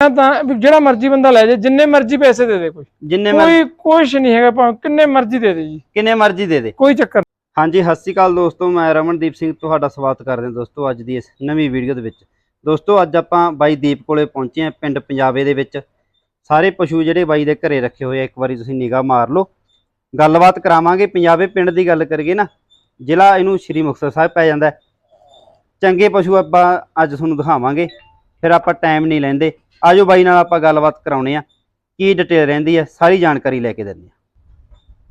ਮੈਂ ਤਾਂ ਵੀ ਜਿਹੜਾ ਮਰਜ਼ੀ ਬੰਦਾ ਲੈ ਜਾਏ ਜਿੰਨੇ ਮਰਜ਼ੀ ਪੈਸੇ ਦੇ ਦੇ ਕੋਈ। ਜਿੰਨੇ ਮੈਂ ਕੋਈ ਕੁਛ ਨਹੀਂ ਹੈਗਾ ਭਾਵੇਂ ਕਿੰਨੇ ਮਰਜ਼ੀ ਦੇ ਦੇ ਜੀ। ਕਿੰਨੇ ਮਰਜ਼ੀ ਦੇ ਦੇ। ਕੋਈ ਚੱਕਰ ਹਾਂਜੀ ਸਤਿ ਸ਼੍ਰੀ ਅਕਾਲ ਦੋਸਤੋ ਮੈਂ ਰਮਨਦੀਪ ਸਿੰਘ ਤੁਹਾਡਾ ਸਵਾਗਤ ਕਰਦੇ ਹਾਂ ਦੋਸਤੋ ਅੱਜ ਦੀ ਇਸ ਨਵੀਂ ਵੀਡੀਓ ਦੇ ਵਿੱਚ। ਦੋਸਤੋ ਅੱਜ ਆਪਾਂ ਬਾਈ ਦੀਪ ਕੋਲੇ ਪਹੁੰਚੇ ਹਾਂ ਪਿੰਡ ਪੰਜਾਬੇ ਦੇ ਵਿੱਚ। ਸਾਰੇ ਪਸ਼ੂ ਜਿਹੜੇ ਬਾਈ ਦੇ ਘਰੇ ਰੱਖੇ ਹੋਏ ਆ ਇੱਕ ਵਾਰੀ ਤੁਸੀਂ ਨਿਗਾਹ ਮਾਰ ਲਓ। ਗੱਲਬਾਤ ਕਰਾਵਾਂਗੇ ਪੰਜਾਬੇ ਪਿੰਡ ਦੀ ਗੱਲ ਕਰੀਏ ਨਾ। ਜ਼ਿਲ੍ਹਾ ਇਹਨੂੰ ਸ਼੍ਰੀ ਮੁਕਤਸਰ ਸਾਹਿਬ ਪੈ ਜਾਂਦਾ ਹੈ। ਚੰਗੇ ਪਸ਼ੂ ਆਪਾਂ ਅੱਜ ਤੁਹਾਨੂੰ ਦਿਖਾਵਾਂਗੇ। ਫਿਰ ਆਪਾਂ ਟਾਈਮ ਨਹੀਂ ਲੈਂਦੇ। ਆਜੋ ਬਾਈ ਨਾਲ ਆਪਾਂ ਗੱਲਬਾਤ ਕਰਾਉਣੇ ਆ। ਕੀ ਡਿਟੇਲ ਰਹਿੰਦੀ ਹੈ ਸਾਰੀ ਜਾਣਕਾਰੀ ਲੈ ਕੇ ਦਿੰਦੇ ਆ।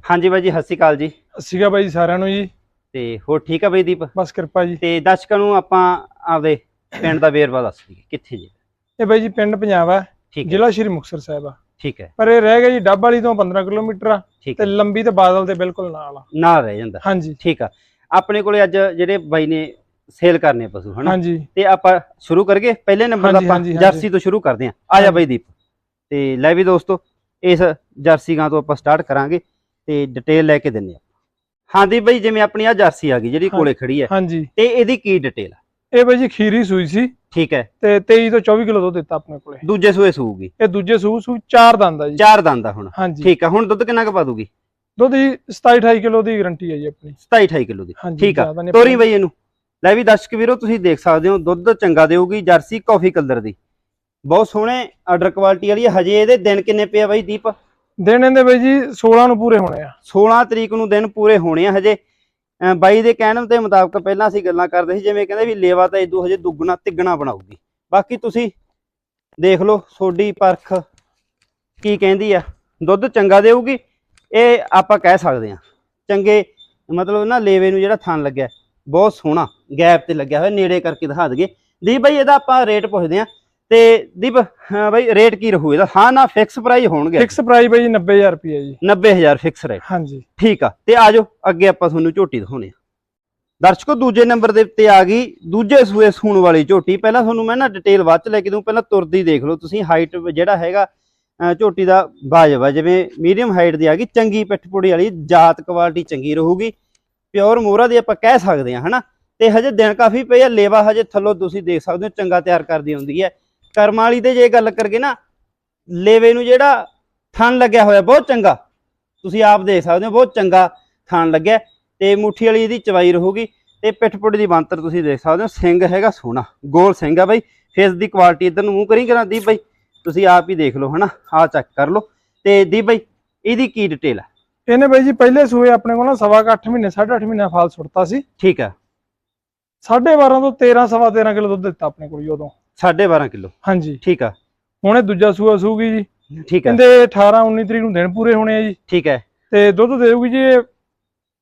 ਹਾਂਜੀ ਬਾਈ ਜੀ ਸਤਿ ਸ਼੍ਰੀ ਅਕਾਲ ਜੀ। ਸੀਗਾ ਬਾਈ ਸਾਰਿਆਂ ਨੂੰ ਜੀ। ਤੇ ਹੋਰ ਠੀਕ ਆ ਬਈ ਦੀਪ? ਬਸ ਕਿਰਪਾ ਜੀ। ਤੇ ਦਰਸ਼ਕਾਂ ਨੂੰ ਆਪਾਂ ਆਪਦੇ ਪਿੰਡ ਦਾ ਵੇਰਵਾ ਦੱਸ ਦਈਏ ਕਿੱਥੇ ਜੀ? ਇਹ ਬਾਈ ਜੀ ਪਿੰਡ ਪੰਜਾਬ ਆ। ਠੀਕ ਹੈ। ਜ਼ਿਲ੍ਹਾ ਸ਼੍ਰੀ ਮੁਕਤਸਰ ਸਾਹਿਬ ਆ। ਠੀਕ ਹੈ। ਪਰ ਇਹ ਰਹਿ ਗਿਆ ਜੀ ਡੱਬ ਵਾਲੀ ਤੋਂ 15 ਕਿਲੋਮੀਟਰ ਆ ਤੇ ਲੰਬੀ ਤੇ ਬਾਦਲ ਦੇ ਬਿਲਕੁਲ ਨਾਲ ਆ। ਨਾਲ ਰਹਿ ਜਾਂਦਾ। ਹਾਂਜੀ। ਠੀਕ ਆ। ਆਪਣੇ ਕੋਲੇ ਅੱਜ ਜਿਹੜੇ ਬਾਈ ਨੇ ਸੇਲ ਕਰਨੇ ਆ ਪਸ਼ੂ ਹਨਾ? ਹਾਂਜੀ। ਤੇ ਆਪਾਂ ਸ਼ੁਰੂ ਕਰੀਏ? ਪਹਿਲੇ ਨੰਬਰ ਦਾ ਹਾਂਜੀ, ਆਪਾਂ ਹਾਂਜੀ, ਹਾਂਜੀ। ਜਰਸੀ ਤੋਂ ਸ਼ੁਰੂ ਕਰਦੇ ਹਾਂ ਆ ਜਾ ਹਾਂਜੀ। ਬਾਈ ਦੀਪ। ਤੇ ਲੈ ਵੀ ਦੋਸਤੋ ਇਸ ਜਰਸੀ ਗਾਂ ਤੋਂ ਆਪਾਂ ਸਟਾਰਟ ਕਰਾਂਗੇ ਤੇ ਡਿਟੇਲ ਲੈ ਕੇ ਦਿੰਨੇ ਆ। ਹਾਂ ਦੀਪ ਬਾਈ ਜਿਵੇਂ ਆਪਣੀ ਆ ਜਰਸੀ ਆ ਗਈ ਜਿਹੜੀ ਕੋਲੇ ਖੜੀ ਹੈ ਹਾਂਜੀ। ਤੇ ਇਹਦੀ ਕੀ ਡਿਟੇਲ ਆ? ਇਹ ਬਾਈ ਜੀ ਖੀਰੀ ਸੂਈ ਸੀ। ਠੀਕ ਹੈ। ਤੇ 23 ਤੋਂ 24 ਕਿਲੋ ਦੁੱਧ ਦਿੱਤਾ ਆਪਣੇ ਕੋਲੇ। ਦੂਜੇ ਸੂਏ ਸੂਗੀ ਇਹ ਦੂਜੇ ਸੂ ਸੂ ਚਾਰ ਦੰਦ ਆ ਜੀ। ਚਾਰ ਦੰਦ ਆ ਹੁਣ। ਹਾਂਜੀ। ਠੀਕ ਆ ਹੁਣ ਦੁੱਧ ਕਿੰਨਾ ਕੁ ਪਾ ਦੂਗੀ ਦੁੱਧ ਜੀ 27 28 ਕਿਲੋ ਦੀ ਗਾਰੰਟੀ ਹੈ ਜੀ ਆਪਣੀ। 27 28 ਕਿਲੋ ਦੀ। ਹਾਂਜੀ ਠੀਕ ਆ। ਤੋਰੀ ਬਈ ਇਹਨੂੰ। ਲੈ ਵੀ ਦਰਸ਼ਕ ਵੀਰੋ ਤੁਸੀਂ ਦੇਖ ਸਕਦੇ ਹੋ ਦੁੱਧ ਚੰਗਾ ਦੇਊਗੀ ਜਰਸੀ ਕਾਫੀ ਕਲਰ ਦੀ। ਬਹੁਤ ਸੋਹਣੇ ਆਰਡਰ ਕੁਆਲਿਟੀ ਵਾਲੀ ਹੈ ਹਜੇ ਇਹਦੇ ਦਿਨ ਕਿੰਨੇ ਪਏ ਆ ਬਾਈ ਦੀਪ? ਦਿਨ ਇਹਦੇ ਬਾਈ ਜੀ 16 ਨੂੰ ਪੂਰੇ ਹੋਣੇ ਆ। 16 ਤਰੀਕ ਨੂੰ ਦਿਨ ਪੂਰੇ ਹੋਣੇ ਆ ਹਜੇ। ਬਾਈ ਦੇ ਕਹਿਣ ਦੇ ਮੁਤਾਬਕ ਪਹਿਲਾਂ ਅਸੀਂ ਗੱਲਾਂ ਕਰਦੇ ਸੀ ਜਿਵੇਂ ਕਹਿੰਦੇ ਵੀ ਲੇਵਾ ਤਾਂ ਇਦੋਂ ਹਜੇ ਦੁੱਗਣਾ ਤਿੱਗਣਾ ਬਣਾਊਗੀ। ਬਾਕੀ ਤੁਸੀਂ ਦੇਖ ਲਓ ਸੋਡੀ ਪਰਖ ਕੀ ਕਹਿੰਦੀ ਆ ਦੁੱਧ ਚੰਗਾ ਦੇਊਗੀ ਇਹ ਆਪਾਂ ਕਹਿ ਸਕਦੇ ਆ। ਚੰਗੇ ਮਤਲਬ ਨਾ ਲੇਵੇ ਨੂੰ ਜਿਹੜਾ ਥਣ ਲੱਗਿਆ। ਬਹੁਤ ਸੋਹਣਾ ਗੈਪ ਤੇ ਲੱਗਿਆ ਹੋਇਆ ਨੇੜੇ ਕਰਕੇ ਦਿਖਾ ਦਈਏ। ਦੀਪ ਬਾਈ ਇਹਦਾ ਆਪਾਂ ਰੇਟ ਪੁੱਛਦੇ ਆ ਤੇ ਦੀਪ ਬਾਈ ਰੇਟ ਕੀ ਰਹੂ ਇਹਦਾ? ਹਾਂ ਨਾ ਫਿਕਸ ਪ੍ਰਾਈਸ ਹੋਣਗੇ। ਫਿਕਸ ਪ੍ਰਾਈਸ ਜੀ 90000 ਰੁਪਏ ਜੀ। 90000 ਫਿਕਸ ਰੇਟ ਹਾਂਜੀ। ਠੀਕ ਆ ਤੇ ਆਜੋ ਅੱਗੇ ਆਪਾਂ ਤੁਹਾਨੂੰ ਝੋਟੀ ਦਿਖਾਉਣੇ ਆ ਦਰਸ਼ਕੋ ਦੂਜੇ ਨੰਬਰ ਦੇ ਉੱਤੇ ਆ ਗਈ ਦੂਜੇ ਸੂਏ ਸੂਣ ਵਾਲੀ ਝੋਟੀ। ਪਹਿਲਾਂ ਤੁਹਾਨੂੰ ਮੈਂ ਨਾ ਡਿਟੇਲ ਬਾਅਦ ਚ ਲੈ ਕੇ ਦੂੰ ਪਹਿਲਾਂ ਤੁਰਦੀ ਦੇਖ ਲਓ ਤੁਸੀਂ ਹਾਈਟ ਜਿਹੜਾ ਹੈਗਾ ਝੋਟੀ ਦਾ ਆ ਜਿਵੇਂ ਮੀਡੀਅਮ ਹਾਈਟ ਦੀ ਆ ਗਈ ਚੰਗੀ ਪਿੱਠਪੁੜੀ ਵਾਲੀ ਜਾਤ ਕੁਆਲਿਟੀ ਚੰਗੀ ਰਹੂਗੀ। ਪਿਓਰ ਮੋਹਰਾ ਦੀ ਆਪਾਂ ਕਹਿ ਸਕਦੇ ਆ ਹਨਾ? ਤੇ ਹਜੇ ਦਿਨ ਕਾਫੀ ਪਏ ਆ, ਲੇਵਾ ਹਜੇ ਥੱਲੋਂ ਤੁਸੀਂ ਦੇਖ ਸਕਦੇ ਹੋ, ਚੰਗਾ ਤਿਆਰ ਕਰਦੀ ਹੁੰਦੀ ਹੈ। ਕਰਮਾਲੀ ਵਾਲੀ ਤੇ ਜੇ ਗੱਲ ਕਰਗੇ ਨਾ, ਲੇਵੇ ਨੂੰ ਜਿਹੜਾ ਥਣ ਲੱਗਿਆ ਹੋਇਆ, ਬਹੁਤ ਚੰਗਾ। ਤੁਸੀਂ ਆਪ ਦੇਖ ਸਕਦੇ ਹੋ, ਬਹੁਤ ਚੰਗਾ ਥਣ ਲੱਗਿਆ। ਤੇ ਮੁੱਠੀ ਵਾਲੀ ਇਹਦੀ ਚਵਾਈ ਰਹੂਗੀ, ਤੇ ਪਿੱਠਪੁੱਟ ਦੀ ਬੰਤਰ ਤੁਸੀਂ ਦੇਖ ਸਕਦੇ ਹੋ, ਸਿੰਘ ਹੈਗਾ ਸੋਹਣਾ, ਗੋਲ ਸਿੰਘ ਆ ਬਾਈ। ਫੇਸ ਦੀ ਕੁਆਲਿਟੀ ਇਧਰ ਨੂੰ ਮੂੰਹ ਕਰੀ ਕਰਾਂ, ਦੀਪ ਬਾਈ? ਤੁਸੀਂ ਆਪ ਹੀ ਦੇਖ ਲਓ, ਹਨਾ? ਆ ਚੈੱਕ ਕਰ ਲਓ। ਤੇ ਦੀਪ ਬਾਈ, ਇਹਦੀ ਕੀ ਡਿਟੇਲ ਹੈ ਇਹਨੇ ਬਾਈ ਜੀ ਪਹਿਲੇ ਸੂਏ ਆਪਣੇ ਕੋਲ ਨਾ ਸਵਾ ਕੁ ਅੱਠ ਮਹੀਨੇ ਸਾਢੇ ਅੱਠ ਮਹੀਨੇ ਫਾਲ ਸੁੱਟਤਾ ਸੀ। ਠੀਕ ਹੈ ਸਾਢੇ 12 ਤੋਂ 13 ਸਵਾ 13 ਕਿਲੋ ਦੁੱਧ ਦਿੱਤਾ ਆਪਣੇ ਕੋਲ ਜੀ ਉਦੋਂ। 12.5 ਕਿਲੋ? ਹਾਂਜੀ। ਠੀਕ ਆ। ਹੁਣ ਇਹ ਦੂਜਾ ਸੂਆ ਸੂਗੀ ਜੀ। ਠੀਕ ਹੈ ਕਹਿੰਦੇ 18 19 ਤਰੀਕ ਨੂੰ ਦਿਨ ਪੂਰੇ ਹੋਣੇ ਆ ਜੀ। ਠੀਕ ਹੈ ਤੇ ਦੁੱਧ ਦੇਊਗੀ ਜੀ ਇਹ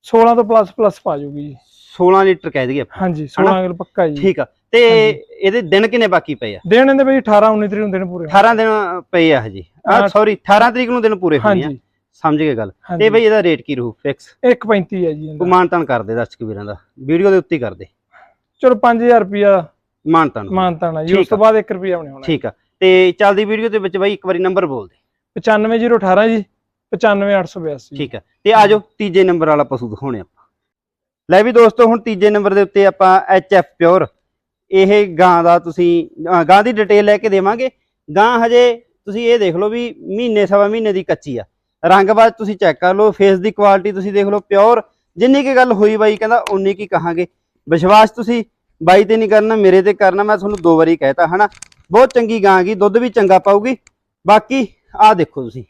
16 ਤੋਂ ਪਲੱਸ ਪਲੱਸ ਪਾ ਜਾਊਗੀ ਜੀ। 16 ਲੀਟਰ ਕਹਿ ਦਈਏ ਆਪਾਂ। ਹਾਂਜੀ 16 ਕਿਲੋ ਪੱਕਾ ਜੀ। ਠੀਕ ਆ। ਤੇ। ਇਹਦੇ ਦਿਨ ਕਿੰਨੇ ਬਾਕੀ ਪਏ ਆ? ਦੇਣ ਇਹਦੇ ਬਾਈ 18 19 ਤਰੀਕ ਨੂੰ ਦਿਨ ਪੂਰੇ ਹੋਣੇ। 18 ਦਿਨ ਪਏ ਆ ਹਜੇ। ਆ। ਸੌਰੀ 18 ਤਰੀਕ ਨੂੰ ਦਿਨ ਪੂਰੇ ਹੋਣੇ ਆ। ਹਾਂਜੀ। ਸਮਝ ਗਏ ਗੱਲ। ਤੇ ਬਈ ਇਹਦਾ ਰੇਟ ਕੀ ਰਹੂ? ਫਿਕਸ 1.35 ਹੈ ਜੀ। ਮਾਨਤਾਨ ਕਰਦੇ ਦਰਸ਼ਕ ਵੀਰਾਂ ਦਾ। ਵੀਡੀਓ ਦੇ ਉੱਤੇ ਹੀ ਕਰਦੇ ਚਲੋ 5000 ਰੁਪਿਆ ਮਾਨਤਾਨ ਮਾਨਤਾਣਾ ਜੀ। ਉਸ ਤੋਂ ਬਾਅਦ 1 ਰੁਪਿਆ ਬਣੇ ਹੋਣਾ। ਠੀਕ ਆ। ਤੇ ਚੱਲਦੀ ਵੀਡੀਓ ਦੇ ਵਿੱਚ ਬਾਈ ਇੱਕ ਵਾਰੀ ਨੰਬਰ ਬੋਲ ਦੇ। 95018 ਜੀ। 95882 ਠੀਕ ਆ। ਤੇ ਆਜੋ ਤੀਜੇ ਨੰਬਰ ਵਾਲਾ ਪਸ਼ੂ ਦਿਖਾਉਣੇ ਆਪਾਂ। ਲੈ ਵੀ ਦੋਸਤੋ ਹੁਣ ਤੀਜੇ ਨੰਬਰ ਦੇ ਉੱਤੇ ਆਪਾਂ ਐਫ ਪਿਓਰ ਇਹ ਗਾਂ ਦਾ ਤੁਸੀਂ ਗਾਂ ਦੀ ਡਿਟੇਲ ਲੈ ਕੇ ਦੇਵਾਂਗੇ। ਗਾਂ ਹਜੇ ਤੁਸੀਂ ਇਹ ਦੇਖ ਲਓ ਵੀ ਮਹੀਨੇ ਸਵਾ ਮਹੀਨੇ ਦੀ ਕੱਚੀ ਆ। ਰੰਗਬਾਜ਼ ਤੁਸੀਂ ਚੈੱਕ ਕਰ ਲਓ ਫੇਸ ਦੀ ਕੁਆਲਿਟੀ ਤੁਸੀਂ ਦੇਖ ਲਓ ਪਿਓਰ ਜਿੰਨੀ ਕੀ ਗੱਲ ਹੋਈ ਬਾਈ, ਕਹਿੰਦਾ ਉਨੀ ਕੀ ਕਹਾਂਗੇ। ਵਿਸ਼ਵਾਸ ਤੁਸੀਂ ਬਾਈ ਤੇ ਨਹੀਂ ਕਰਨਾ, ਮੇਰੇ ਤੇ ਕਰਨਾ, ਮੈਂ ਤੁਹਾਨੂੰ ਦੋ ਵਾਰੀ ਕਹਿਤਾ, ਹਨਾ? ਬਹੁਤ ਚੰਗੀ ਗਾਂ ਗੀ ਦੁੱਧ ਵੀ ਚੰਗਾ ਪਾਊਗੀ। ਬਾਕੀ ਆਹ ਦੇਖੋ ਤੁਸੀਂ।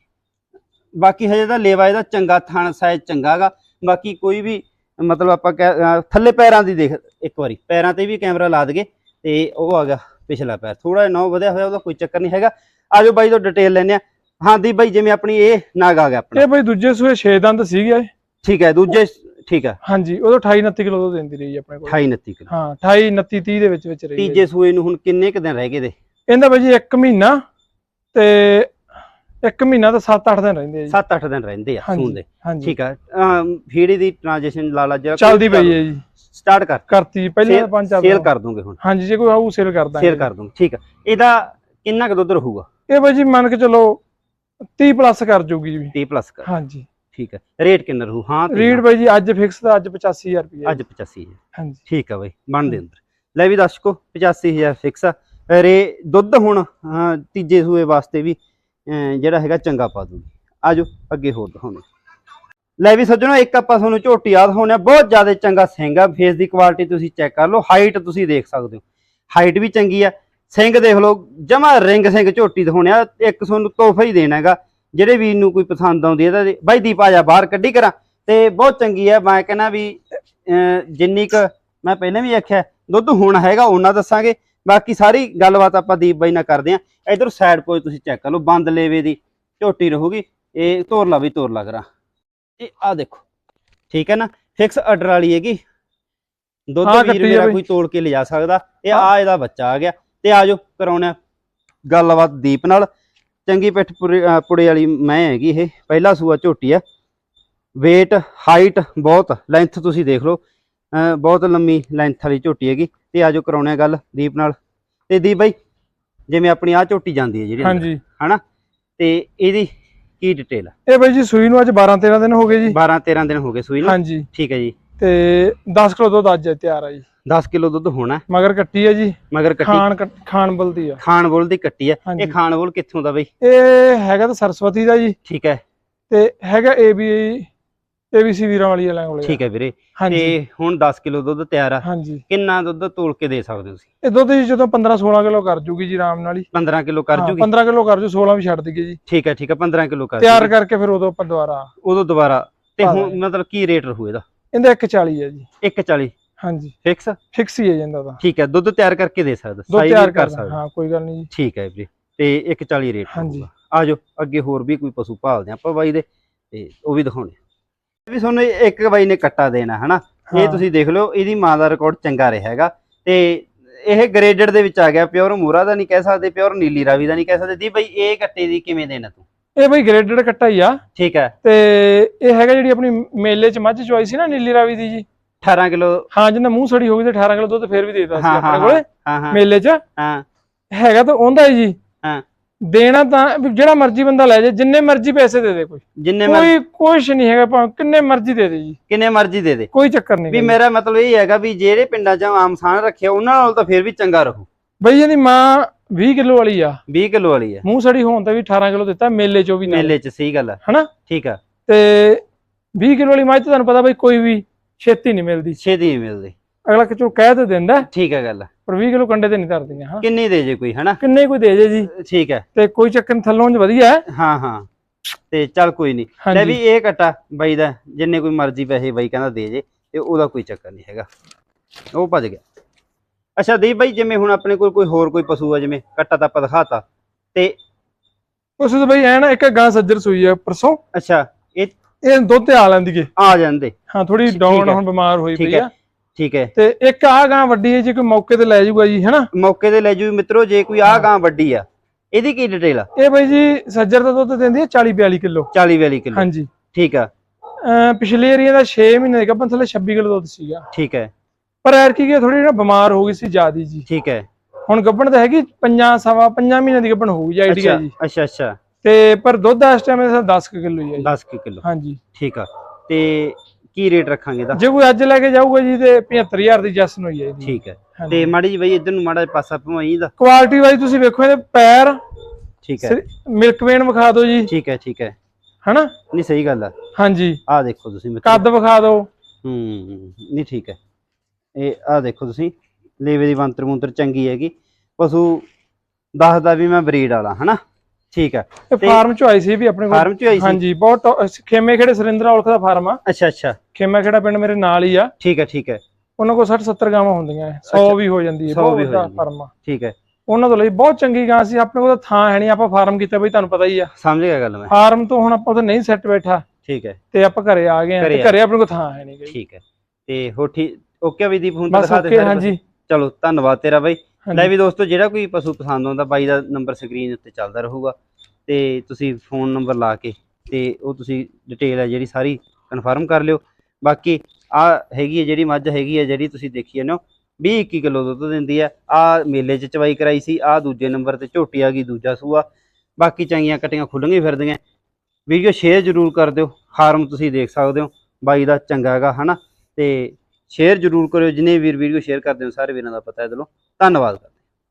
ਬਾਕੀ ਹਜੇ ਦਾ ਲੇਵਾ ਇਹਦਾ ਚੰਗਾ ਥਣ ਸਾਈਜ਼ ਚੰਗਾਗਾ ਬਾਕੀ ਕੋਈ ਵੀ, ਮਤਲਬ ਆਪਾਂ ਕਹਿ- ਥੱਲੇ ਪੈਰਾਂ ਦੀ ਦੇਖ, ਇੱਕ ਵਾਰੀ। ਪੈਰਾਂ ਤੇ ਵੀ ਕੈਮਰਾ ਲਾ ਦਗੇ ਤੇ ਉਹ ਆ ਗਿਆ ਪਿਛਲਾ ਪੈਰ। ਥੋੜਾ ਜਿਹਾ ਨੌ ਵਧਿਆ ਹੋਇਆ, ਉਹਦਾ ਕੋਈ ਚੱਕਰ ਨਹੀਂ ਹੈਗਾ। ਆਜੋ ਬਾਈ ਤੋਂ ਡਿਟੇਲ ਲੈਣੇ ਆ ਹਾਂ ਦੀ ਬਾਈ ਜਿਵੇਂ ਆਪਣੀ ਇਹ ਨਾਗ ਆ ਗਿਆ ਆਪਣਾ। ਇਹ ਬਾਈ ਦੂਜੇ ਸੂਏ 6 ਦੰਦ ਸੀਗੇ ਠੀਕ ਹੈ ਦੂਜੇ ਠੀਕ ਹੈ। ਹਾਂਜੀ ਉਦੋਂ 28 29 ਕਿਲੋ ਦੁੱਧ ਦਿੰਦੀ ਰਹੀ ਆਪਣੇ ਕੋਲ। 28 29 ਕਿਲੋ। ਹਾਂ 28 29 30 ਦੇ ਵਿੱਚ ਵਿੱਚ ਰਹੀ। ਤੀਜੇ ਸੂਏ ਨੂੰ ਹੁਣ ਕਿੰਨੇ ਕੁ ਦਿਨ ਰਹਿ ਗਏ ਦੇ? ਇਹਦਾ ਬਾਈ ਜੀ 1 ਮਹੀਨਾ ਤੇ 1 ਮਹੀਨਾ ਤਾਂ 7-8 ਦਿਨ ਰਹਿੰਦੇ ਆ ਜੀ। 7-8 ਦਿਨ ਰਹਿੰਦੇ ਆ ਸੂਣ ਦੇ। ਠੀਕ ਹੈ ਫੀੜੀ ਦੀ ਟ੍ਰਾਂਜੀਸ਼ਨ ਲਾਲਾ ਜਿਹੜਾ ਚੱਲਦੀ ਪਈ ਹੈ ਜੀ। ਸਟਾਰਟ ਕਰ। ਕਰਤੀ ਜੀ, ਪਹਿਲੇ ਪੰਜ ਚਾਰ ਸੇਲ। ਕਰ ਦੂੰਗੇ ਹੁਣ। ਹਾਂਜੀ ਜੇ ਕੋਈ ਆਊ ਸੇਲ ਕਰ ਦਾਂਗੇ ਸੇਲ ਕਰ ਦੂੰਗੇ। ਠੀਕ ਹੈ ਇਹਦਾ ਕਿੰਨਾ ਕੁ ਦੁੱਧ ਰਹੂਗਾ? ਇਹ ਬਾਈ ਜੀ ਮੰਨ ਕੇ ਚਲੋ 30 ਪਲੱਸ ਕਰ ਜੂਗੀ ਜੀ। 30 ਪਲੱਸ ਕਰ। ਹਾਂਜੀ। ਠੀਕ ਹੈ। ਰੇਟ ਕਿੰਨਾ ਰਹੂ? ਹਾਂ ਨਾ। ਬਾਈ ਜੀ ਅੱਜ ਫਿਕਸ ਦਾ ਅੱਜ 85000 ਰੁਪਏ ਅੱਜ 85 ਹੈ ਹਾਂਜੀ। ਠੀਕ ਆ ਬਾਈ ਬਣ ਦੇ ਅੰਦਰ। ਲੈ ਵੀ ਦਰਸ਼ਕੋ 85000 ਫਿਕਸ ਆ। ਰੇ ਦੁੱਧ ਹੁਣ ਤੀਜੇ ਸੂਏ ਵਾਸਤੇ ਵੀ ਜਿਹੜਾ ਹੈਗਾ ਚੰਗਾ ਪਾ ਦੂਗੀ। ਆਜੋ ਅੱਗੇ ਹੋਰ ਦਿਖਾਉਂਦੇ ਲੈ ਵੀ ਸੱਜਣੋ ਇੱਕ ਆਪਾਂ ਤੁਹਾਨੂੰ ਝੋਟੀ ਯਾਦ ਹੋਣਾ ਬਹੁਤ ਜ਼ਿਆਦਾ ਚੰਗਾ ਸਿੰਘ ਆ। ਫੇਸ ਦੀ ਕੁਆਲਿਟੀ ਤੁਸੀਂ ਚੈੱਕ ਕਰ ਲਓ। ਹਾਈਟ ਤੁਸੀਂ ਦੇਖ ਸਕਦੇ ਹੋ। ਹਾਈਟ ਵੀ ਚੰਗੀ ਆ। ਸਿੰਘ ਦੇਖ ਲਓ ਜਮਾ ਰਿੰਗ ਸਿੰਘ ਝੋਟੀ ਦਿਖਾਉਣਿਆ ਇੱਕ ਤੁਹਾਨੂੰ ਤੋਹਫਾ ਹੀ ਦੇਣਾ ਹੈਗਾ। ਜਿਹੜੇ ਵੀਰ ਨੂੰ ਕੋਈ ਪਸੰਦ ਆਉਂਦੀ ਹੈ ਤਾਂ ਬਾਈ ਦੀਪ ਆ ਜਾ ਬਾਹਰ ਕੱਢੀ ਕਰਾਂ। ਤੇ ਬਹੁਤ ਚੰਗੀ ਹੈ ਮੈਂ ਕਹਿੰਦਾ ਵੀ ਜਿੰਨੀ ਕ ਮੈਂ ਪਹਿਲਾਂ ਵੀ ਆਖਿਆ ਦੁੱਧ ਹੁਣ ਹੈਗਾ ਉਹਨਾਂ ਦੱਸਾਂਗੇ। ਬਾਕੀ ਸਾਰੀ ਗੱਲਬਾਤ ਆਪਾਂ ਦੀਪ ਬਾਈ ਨਾਲ ਕਰਦੇ ਆਂ ਇਧਰ ਸਾਈਡ ਪੋਜ ਤੁਸੀਂ ਚੈੱਕ ਕਰ ਲਓ ਬੰਦ ਲੇਵੇ ਦੀ ਝੋਟੀ ਰਹੂਗੀ। ਇਹ ਤੋਰ ਲਾ ਵੀ ਤੋਰ ਲੱਗ ਰਾ ਇਹ ਆ ਦੇਖੋ ਠੀਕ ਹੈ ਨਾ? ਫਿਕਸ ਆਰਡਰ ਵਾਲੀ ਹੈਗੀ। ਦੁੱਧ ਵੀਰ ਮੇਰਾ। ਕੋਈ ਤੋੜ ਕੇ ਲਿਜਾ ਸਕਦਾ। ਇਹ। ਆ ਇਹਦਾ ਬੱਚਾ ਆ ਗਿਆ। ਤੇ ਆਜੋ ਕਰਾਉਣਾ ਗੱਲਬਾਤ ਦੀਪ ਨਾਲ। ਚੰਗੀ ਪਿੱਠ ਪੁੜੇ ਵਾਲੀ ਮੈਂ ਹੈਗੀ ਇਹ। ਪਹਿਲਾ ਸੂਆ ਝੋਟੀ ਆ। weight ਹਾਈਟ ਬਹੁਤ ਲੈਂਥ ਤੁਸੀਂ ਦੇਖ ਲਓ। ਬਹੁਤ ਲੰਮੀ ਲੈਂਥ ਵਾਲੀ ਝੋਟੀ ਹੈਗੀ। ਤੇ ਆਜੋ ਕਰਾਉਣੇ ਗੱਲ ਦੀਪ ਨਾਲ। ਤੇ ਦੀਪ ਬਾਈ ਜਿਵੇਂ ਆਪਣੀ ਆ ਝੋਟੀ ਜਾਂਦੀ ਹੈ ਜਿਹੜੀ ਹਾਂਜੀ। ਹਨਾ? ਤੇ ਇਹਦੀ ਕੀ ਡਿਟੇਲ ਆ? ਇਹ ਬਾਈ ਜੀ ਸੂਈ ਨੂੰ ਅੱਜ 12 13 ਦਿਨ ਹੋ ਗਏ ਜੀ। 12 13 ਦਿਨ ਹੋ ਗਏ ਸੂਈ ਨੂੰ। ਹਾਂਜੀ। ਠੀਕ ਹੈ ਜੀ। ਤੇ 10 ਕਿਲੋ ਦੁੱਧ ਅੱਜ ਤਿਆਰ ਆ ਜੀ। 10 ਕਿਲੋ ਦੁੱਧ ਹੋਣਾ ਮਗਰ ਕੱਟੀ ਆ ਜੀ। ਮਗਰ ਕੱਟੀ। ਖਾਣ ਖਾਣ ਬਲਦੀ ਆ। ਖਾਣ ਬੋਲ ਦੀ ਕੱਟੀ ਆ। ਇਹ ਖਾਣ ਬੋਲ ਕਿੱਥੋਂ ਦਾ ਬਈ? ਇਹ ਹੈਗਾ ਤਾਂ ਸਰਸਵਤੀ ਦਾ ਜੀ। ਠੀਕ ਹੈ। ਤੇ ਹੈਗਾ ਏਬੀ ਏਬੀਸੀ ਵੀਰਾਂ ਵਾਲੀ ਵਾਲਿਆਂ ਕੋਲੇ ਠੀਕ ਹੈ ਵੀਰੇ। ਤੇ ਹੁਣ 10 ਕਿਲੋ ਦੁੱਧ ਤਿਆਰ ਆ। ਕਿੰਨਾ ਦੁੱਧ ਤੋਲ ਕੇ ਦੇ ਸਕਦੇ ਹੋ ਤੁਸੀਂ? ਇਹ ਦੁੱਧ ਜੀ ਜਦੋਂ 15 16 ਕਿਲੋ ਕਰ ਜੂਗੀ ਜੀ ਆਰਾਮ ਨਾਲ ਹੀ। 15 ਕਿਲੋ ਕਰ ਜੂਗੀ? 15 ਕਿਲੋ ਕਰ ਜੂ 16 ਵੀ ਛੱਡ ਦਈਏ ਜੀ। ਠੀਕ ਹੈ ਠੀਕ ਹੈ 15 ਕਿਲੋ ਕਰ ਤਿਆਰ। ਕਰਕੇ ਫਿਰ ਉਦੋਂ ਆਪਾਂ ਦੁਬਾਰਾ ਉਦੋਂ ਦੁਬਾਰਾ। ਤੇ ਹੁਣ। ਮਤਲਬ ਕੀ ਰੇਟ ਰਹੂ ਇਹਦਾ? ਇਹਦਾ 140 ਹੈ ਜੀ। 140 ਹਾਂਜੀ। ਫਿਕਸ ਫਿਕਸ ਹੀ ਹੈ ਜਾਂਦਾ ਦਾ। ਠੀਕ ਹੈ ਦੁੱਧ ਤਿਆਰ ਕਰਕੇ ਦੇ ਸਕਦਾ ਦੁੱਧ ਤਿਆਰ ਕਰ ਸਕਦਾ। ਹਾਂ ਕੋਈ ਗੱਲ ਨਹੀਂ ਜੀ। ਠੀਕ ਹੈ ਵੀਰੇ ਤੇ 140 ਰੇਟ ਹਾਂਜੀ। ਆਜੋ ਅੱਗੇ ਹੋਰ ਵੀ ਕੋਈ ਪਸ਼ੂ ਭਾਲਦੇ ਆਪਾਂ ਬਾਈ ਦੇ ਤੇ ਉਹ ਵੀ ਦਿਖਾਉਣੇ ਵੀ ਤੁਹਾਨੂੰ ਇੱਕ ਬਾਈ ਨੇ ਕੱਟਾ ਦੇਣਾ ਹਨਾ? ਇਹ। ਤੁਸੀਂ ਦੇਖ ਲਓ ਇਹਦੀ ਮਾਂ ਦਾ ਰਿਕਾਰਡ ਚੰਗਾ ਰਿਹਾ ਹੈਗਾ। ਤੇ ਇਹ ਗ੍ਰੇਡਡ ਦੇ ਵਿੱਚ ਆ ਗਿਆ ਪਿਓਰ ਮੂਰਾ ਦਾ ਨਹੀਂ ਕਹਿ ਸਕਦੇ ਪਿਓਰ ਨੀਲੀ ਰਾਵੀ ਦਾ ਨਹੀਂ ਕਹਿ ਸਕਦੇ। ਦੀ ਬਾਈ ਇਹ ਕੱਟੇ ਦੀ ਕਿਵੇਂ ਦੇਣਾ ਤੂੰ? ਇਹ ਬਈ ਗ੍ਰੇਡਡ ਕੱਟਾ ਹੀ ਆ। ਠੀਕ ਹੈ। ਤੇ ਇਹ ਹੈਗਾ ਜਿਹੜੀ ਆਪਣੀ ਮੇਲੇ ਚ ਮੱਝ ਚੁਆਈ ਸੀ ਨਾ ਨੀਲੀ ਰਾਵੀ ਦੀ ਜੀ? 18 ਕਿਲੋ ਹਾਂ ਜਿੰਨਾ ਮੂੰਹ ਸੜੀ ਹੋ ਗਈ ਤੇ 18 ਕਿਲੋ ਦੁੱਧ ਫੇਰ ਵੀ ਦੇ ਦਿੱਤਾ ਸੀ ਹਾਂ, ਆਪਣੇ ਹਾਂ, ਕੋਲੇ ਹਾਂ ਮੇਲੇ ਚ। ਹਾਂ। ਹੈਗਾ ਤਾਂ ਉਹਦਾ ਹੀ ਜੀ। ਹਾਂ। ਦੇਣਾ ਤਾਂ ਵੀ ਜਿਹੜਾ ਮਰਜ਼ੀ ਬੰਦਾ ਲੈ ਜਾਏ ਜਿੰਨੇ ਮਰਜ਼ੀ ਪੈਸੇ ਦੇ ਦੇ ਕੋਈ। ਜਿੰਨੇ ਮਰ ਕੋਈ ਕੁਛ ਨਹੀਂ ਹੈਗਾ ਭਾਵੇਂ ਕਿੰਨੇ ਮਰਜ਼ੀ ਦੇ ਦੇ ਜੀ। ਕਿੰਨੇ ਮਰਜ਼ੀ ਦੇ ਦੇ। ਕੋਈ ਚੱਕਰ ਨਹੀਂ ਵੀ। ਮੇਰਾ ਮਤਲਬ ਇਹ ਹੈਗਾ ਵੀ ਜਿਹੜੇ ਪਿੰਡਾਂ 'ਚ ਆਮ ਸਾਨ ਰੱਖਿਆ ਉਹਨਾਂ ਨਾਲ ਤਾਂ ਫਿਰ ਵੀ ਚੰਗਾ ਰਹੂ। ਬਈ ਇਹਦੀ ਮਾਂ 20 ਕਿਲੋ ਵਾਲੀ ਆ। 20 ਕਿਲੋ ਵਾਲੀ ਹੈ ਮੂੰਹ ਸੜੀ ਹੋਣ ਤੇ ਵੀ 18 ਕਿਲੋ ਦਿੱਤਾ ਮੇਲੇ ਚੋਂ ਵੀ ਨਾਲ ਮੇਲੇ 'ਚ ਸਹੀ ਗੱਲ ਹੈ ਹਨਾ? ਠੀਕ ਆ। ਤੇ 20 ਕਿਲੋ ਵਾਲੀ ਤਾਂ ਤੁਹਾਨੂੰ ਪਤਾ ਬਈ ਕੋਈ ਵੀ ਛੇਤੀ ਨਹੀਂ ਮਿਲਦੀ। ਛੇਤੀ ਨਹੀਂ ਮਿਲਦੀ। ਅਗਲਾ ਕਿਚੋ ਕਹਿ ਤੇ ਦਿੰਦਾ ਠੀਕ ਹੈ ਗੱਲ। ਪਰ 20 ਕਿਲੋ ਕੰਡੇ ਤੇ ਨਹੀਂ ਧਰਦੀਆਂ ਹਾਂ। ਕਿੰਨੀ ਦੇ ਜੇ ਕੋਈ ਹਨਾ? ਕਿੰਨੇ ਕੋਈ ਦੇ ਜੇ ਜੀ? ਠੀਕ ਹੈ। ਤੇ ਕੋਈ ਚੱਕਰ ਥੱਲੋਂ ਚ ਵਧੀਆ ਹੈ। ਹਾਂ ਹਾਂ। ਤੇ ਚੱਲ ਕੋਈ ਨਹੀਂ ਲੈ ਵੀ ਇਹ ਕਟਾ ਬਾਈ ਦਾ ਜਿੰਨੇ ਕੋਈ ਮਰਜ਼ੀ ਪੈਸੇ ਬਾਈ ਕਹਿੰਦਾ ਦੇ ਜੇ ਤੇ ਉਹਦਾ ਕੋਈ ਚੱਕਰ ਨਹੀਂ ਹੈਗਾ। ਉਹ ਭੱਜ ਗਿਆ। ਅੱਛਾ ਦੀਪ ਬਾਈ ਜਿਵੇਂ ਹੁਣ ਆਪਣੇ ਕੋਲ ਕੋਈ ਹੋਰ ਕੋਈ ਪਸ਼ੂ ਆ ਜਿਵੇਂ ਕੱਟਾ ਤਾਂ ਆਪਾਂ ਦਿਖਾਤਾ ਤੇ ਉਸ ਤੋਂ ਬਈ ਐ ਨਾ ਇੱਕ ਗਾਂ ਸੱਜਰ ਸੂਈ ਆ ਪਰਸੋਂ। ਅੱਛਾ। ਇਹ ਦੁੱਧ ਆ ਲੈਂਦੀ ਏ। ਆ ਜਾਂਦੇ। ਹਾਂ ਥੋੜੀ ਡਾਊਨ ਹੈ। ਹੁਣ ਬਿਮਾਰ ਹੋਈ ਪਈ ਹੈ। ਆ। ਠੀਕ ਹੈ। ਤੇ ਇੱਕ ਆ ਗਾਂ ਵੱਡੀ ਹੈ ਜੇ ਕੋਈ ਮੌਕੇ ਤੇ ਲੈ ਜਾਊਗਾ ਜੀ ਹੈਨਾ? ਮੌਕੇ ਤੇ ਲੈ ਜੂ ਮਿੱਤਰੋ ਜੇ ਕੋਈ ਆ ਗਾਂ ਵੱਡੀ ਆ ਇਹਦੀ ਕੀ ਡਿਟੇਲ ਆ? ਇਹ ਬਈ ਜੀ ਸੱਜਰ ਦਾ ਦੁੱਧ ਦਿੰਦੀ ਹੈ 40 42 ਕਿਲੋ। 40 42 ਕਿਲੋ। ਹਾਂਜੀ। ਠੀਕ ਆ। ਪਿਛਲੇ ਏਰੀਆ ਦਾ 6 ਮਹੀਨੇ ਦੇ ਗੱਭਣ ਥੱਲੇ 26 ਕਿਲੋ ਦੁੱਧ ਸੀਗਾ। ਠੀਕ ਹੈ। ਪਰ ਐਰ ਕੀ ਥੋੜੀ ਨਾ ਬਿਮਾਰ ਹੋ ਗਈ ਸੀ ਜਿਆਦੀ ਜੀ। ਠੀਕ ਹੈ। ਹੁਣ ਗੱਭਣ ਤਾਂ ਹੈਗੀ ਪੰਜਾਂ ਸਵਾ ਪੰਜਾਂ ਮਹੀਨਿਆਂ ਦੀ ਗੱਭਣ ਹੋਊਗੀ ਆਈਡੀਆ ਅੱਛਾ ਜੀ। ਅੱਛਾ ਅੱਛਾ। ਤੇ ਪਰ ਦੁੱਧ ਇਸ ਟਾਈਮ ਇਹਦਾ 10 ਕਿਲੋ ਹੀ ਹੈ ਜੀ। 10 ਕਿਲੋ। ਹਾਂਜੀ। ਠੀਕ ਆ। ਤੇ ਕੀ ਰੇਟ ਰੱਖਾਂਗੇ ਇਹਦਾ? ਜੇ ਕੋਈ ਅੱਜ ਲੈ ਕੇ ਜਾਊਗਾ ਜੀ ਤੇ 75000 ਦੀ ਜਸਨ ਹੋਈ ਹੈ ਜੀ। ਠੀਕ ਹੈ। ਤੇ ਮਾੜੀ ਜੀ ਬਈ ਇਧਰ ਨੂੰ ਮਾੜਾ ਪਾਸਾ ਭਵਾਈ ਦਾ ਕੁਆਲਿਟੀ ਵਾਈਜ਼ ਤੁਸੀਂ ਵੇਖੋ ਇਹਦੇ ਪੈਰ ਠੀਕ ਹੈ। ਮਿਲਕ ਵੇਨ ਵਿਖਾ ਦਿਓ ਜੀ। ਠੀਕ ਹੈ ਠੀਕ ਹੈ। ਹਨਾ? ਨਹੀਂ ਸਹੀ ਗੱਲ ਆ। ਹਾਂਜੀ। ਆਹ ਦੇਖੋ ਤੁਸੀਂ ਮਿੱਤਰੋ। ਕੱਦ ਵਿਖਾ ਦਿਓ। ਹੂੰ ਨਹੀਂ ਠੀਕ ਹੈ। ਇਹ ਆਹ ਦੇਖੋ ਤੁਸੀਂ। ਲੇਵੇ ਦੀ ਬੰਤਰ ਮੁੰਤਰ ਚੰਗੀ ਹੈਗੀ। ਪਸ਼ੂ ਦੱਸਦਾ ਵੀ ਮੈਂ ਬਰੀਡ ਵਾਲਾ ਹਨਾ? ਠੀਕ ਹੈ ਇਹ ਫਾਰਮ ਚ ਆਈ ਸੀ ਵੀ ਆਪਣੇ ਕੋਲ। ਫਾਰਮ ਚ ਆਈ ਸੀ? ਹਾਂਜੀ ਬਹੁਤ ਖੇਮੇ ਖੇੜੇ ਸੁਰਿੰਦਰਾ ਔਲਖ ਦਾ ਫਾਰਮ ਆ। ਅੱਛਾ ਅੱਛਾ। ਖੇਮਾ ਖੇੜਾ ਪਿੰਡ ਮੇਰੇ ਨਾਲ ਹੀ ਆ। ਠੀਕ ਹੈ ਠੀਕ ਹੈ ਉਹਨਾਂ ਕੋਲ 60 70 ਗਾਵਾਂ ਹੁੰਦੀਆਂ 100 ਅੱਛਾ। ਵੀ ਹੋ ਜਾਂਦੀ ਹੈ 100 ਬਹੁਤ ਵੱਡਾ। ਫਾਰਮ ਆ। ਠੀਕ ਹੈ ਉਹਨਾਂ ਤੋਂ ਲਈ ਬਹੁਤ ਚੰਗੀ ਗਾਂ ਸੀ ਆਪਣੇ ਕੋਲ ਤਾਂ ਥਾਂ ਹੈ ਨਹੀਂ ਆਪਾਂ ਫਾਰਮ ਕੀਤਾ ਬਈ ਤੁਹਾਨੂੰ ਪਤਾ ਹੀ ਆ। ਸਮਝ ਗਿਆ ਗੱਲ ਮੈਂ। ਫਾਰਮ ਤੋਂ ਹੁਣ ਆਪਾਂ ਉੱਥੇ ਨਹੀਂ ਸੈੱਟ ਬੈਠਾ। ਠੀਕ ਹੈ ਤੇ ਆਪਾਂ ਘਰੇ ਆ ਗਏ ਆ ਤੇ ਆ ਘਰੇ ਆਪਣੇ ਕੋਲ ਥਾਂ ਹੈ ਨਹੀਂ ਠੀਕ ਹੈ ਤੇ ਹੋ ਠੀਕ ਓਕੇ ਵੀ ਦੀਪ ਹੁਣ ਦਿਖਾ ਦੇ ਹਾਂਜੀ। ਚਲੋ ਧੰਨਵਾਦ ਤੇਰਾ ਬਾਈ। ਲੈ ਵੀ ਦੋਸਤੋ ਜਿਹੜਾ ਕੋਈ ਪਸ਼ੂ ਪਸੰਦ ਆਉਂਦਾ ਬਾਈ ਦਾ ਨੰਬਰ ਸਕਰੀਨ ਉੱਤੇ ਚੱਲਦਾ ਰਹੂਗਾ। ਤੇ ਤੁਸੀਂ ਫੋਨ ਨੰਬਰ ਲਾ ਕੇ ਤੇ ਉਹ ਤੁਸੀਂ ਡਿਟੇਲ ਹੈ ਜਿਹੜੀ ਸਾਰੀ ਕਨਫਰਮ ਕਰ ਲਿਓ। ਬਾਕੀ ਆ ਹੈਗੀ ਹੈ ਜਿਹੜੀ ਮੱਝ ਹੈਗੀ ਹੈ ਜਿਹੜੀ ਤੁਸੀਂ ਦੇਖੀ ਜਾਂਦੇ ਹੋ 20 21 ਕਿਲੋ ਦੁੱਧ ਦਿੰਦੀ ਹੈ। ਆ ਮੇਲੇ 'ਚ ਚਵਾਈ ਕਰਾਈ ਸੀ, ਆ ਦੂਜੇ ਨੰਬਰ ਤੇ ਝੋਟੀ ਆ ਗਈ, ਦੂਜਾ ਸੂਆ। ਬਾਕੀ ਚੰਗੀਆਂ ਕਟੀਆਂ ਖੁੱਲੀਆਂ ਫਿਰਦੀਆਂ। ਵੀਡੀਓ ਸ਼ੇਅਰ ਜ਼ਰੂਰ ਕਰ ਦਿਓ ਹਾਰਮ ਤੁਸੀਂ ਦੇਖ ਸਕਦੇ ਹੋ, ਬਾਈ ਦਾ ਚੰਗਾ ਹੈਗਾ, ਹਨਾ? ਤੇ ਸ਼ੇਅਰ ਜ਼ਰੂਰ ਕਰਿਓ, ਜਿਨੇ ਵੀਰ ਵੀਡੀਓ ਸ਼ੇਅਰ ਕਰਦੇ ਹੋ, ਸਾਰੇ ਵੀਰਾਂ ਦਾ ਪਤਾ ਹੈ। ਦਿਲੋਂ ਧੰਨਵਾਦ।